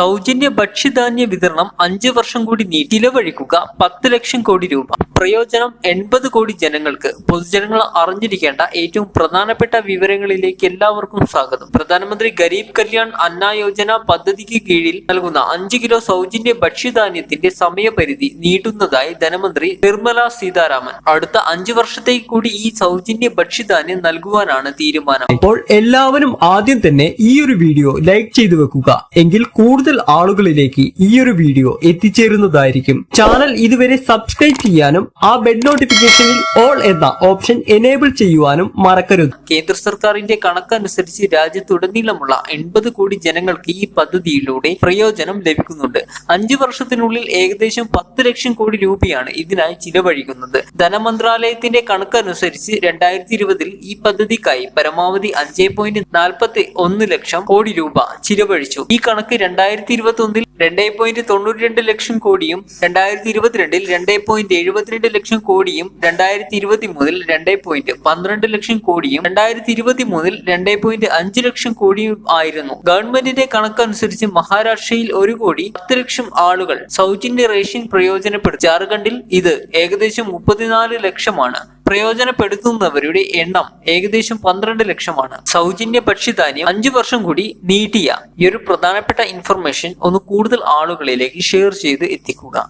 സൗജന്യ ഭക്ഷ്യധാന്യ വിതരണം അഞ്ച് വർഷം കൂടി നീട്ടി ചിലവഴിക്കുക പത്ത് ലക്ഷം കോടി രൂപ. പ്രയോജനം എൺപത് കോടി ജനങ്ങൾക്ക്. പൊതുജനങ്ങൾ അറിഞ്ഞിരിക്കേണ്ട ഏറ്റവും പ്രധാനപ്പെട്ട വിവരങ്ങളിലേക്ക് എല്ലാവർക്കും സ്വാഗതം. പ്രധാനമന്ത്രി ഗരീബ് കല്യാൺ അന്ന യോജന പദ്ധതിക്ക് കീഴിൽ നൽകുന്ന അഞ്ച് കിലോ സൗജന്യ ഭക്ഷ്യധാന്യത്തിന്റെ സമയപരിധി നീട്ടുന്നതായി ധനമന്ത്രി നിർമ്മല സീതാരാമൻ. അടുത്ത അഞ്ചു വർഷത്തേക്ക് കൂടി ഈ സൗജന്യ ഭക്ഷ്യധാന്യം നൽകുവാനാണ് തീരുമാനം. അപ്പോൾ എല്ലാവരും ആദ്യം തന്നെ ഈ ഒരു വീഡിയോ ലൈക്ക് ചെയ്തു വെക്കുക. എങ്കിൽ കൂടുതൽ ആളുകളിലേക്ക് ഈ ഒരു വീഡിയോ എത്തിച്ചേരുന്നതായിരിക്കും. ചാനൽ ഇതുവരെ സബ്സ്ക്രൈബ് ചെയ്യാനും ആ ബെൽ നോട്ടിഫിക്കേഷനിൽ ഓൾ എന്ന ഓപ്ഷൻ എനേബിൾ ചെയ്യുവാനും മറക്കരുത്. കേന്ദ്ര സർക്കാരിന്റെ കണക്കനുസരിച്ച് രാജ്യത്തുടനീളമുള്ള എൺപത് കോടി ജനങ്ങൾക്ക് ഈ പദ്ധതിയിലൂടെ പ്രയോജനം ലഭിക്കുന്നുണ്ട്. അഞ്ചു വർഷത്തിനുള്ളിൽ ഏകദേശം പത്ത് ലക്ഷം കോടി രൂപയാണ് ഇതിനായി ചിലവഴിക്കുന്നത്. ധനമന്ത്രാലയത്തിന്റെ കണക്കനുസരിച്ച് രണ്ടായിരത്തി ഇരുപതിൽ ഈ പദ്ധതിക്കായി പരമാവധി അഞ്ച് പോയിന്റ് നാൽപ്പത്തി ഒന്ന് ലക്ഷം കോടി രൂപ ചിലവഴിച്ചു. ഈ കണക്ക് രണ്ടായിരത്തി ഇരുപത്തി ഒന്നിൽ രണ്ടേ പോയിന്റ് തൊണ്ണൂറ്റി രണ്ട് ലക്ഷം കോടിയും രണ്ടായിരത്തി ഇരുപത്തിരണ്ടിൽ രണ്ടേ പോയിന്റ് എഴുപത്തിരണ്ട് ലക്ഷം കോടിയും രണ്ടായിരത്തി ഇരുപത്തി മൂന്നിൽ രണ്ടേ പോയിന്റ് പന്ത്രണ്ട് ലക്ഷം കോടിയും രണ്ടായിരത്തി ഇരുപത്തി മൂന്നിൽ രണ്ടേ പോയിന്റ് അഞ്ച് ലക്ഷം കോടിയും ആയിരുന്നു. ഗവൺമെന്റിന്റെ കണക്കനുസരിച്ച് മഹാരാഷ്ട്രയിൽ ഒരു കോടി പത്ത് ലക്ഷം ആളുകൾ സൗജന്യ റേഷൻ പ്രയോജനപ്പെടുത്തി. ജാർഖണ്ഡിൽ ഇത് ഏകദേശം മുപ്പത്തിനാല് ലക്ഷമാണ്. പ്രയോജനപ്പെടുത്തുന്നവരുടെ എണ്ണം ഏകദേശം പന്ത്രണ്ട് ലക്ഷമാണ്. സൗജന്യ ഭക്ഷ്യധാന്യം അഞ്ചു വർഷം കൂടി നീട്ടിയ ഈ ഒരു പ്രധാനപ്പെട്ട ഇൻഫർമേഷൻ ഒന്ന് കൂടുതൽ ആളുകളിലേക്ക് ഷെയർ ചെയ്ത് എത്തിക്കുക.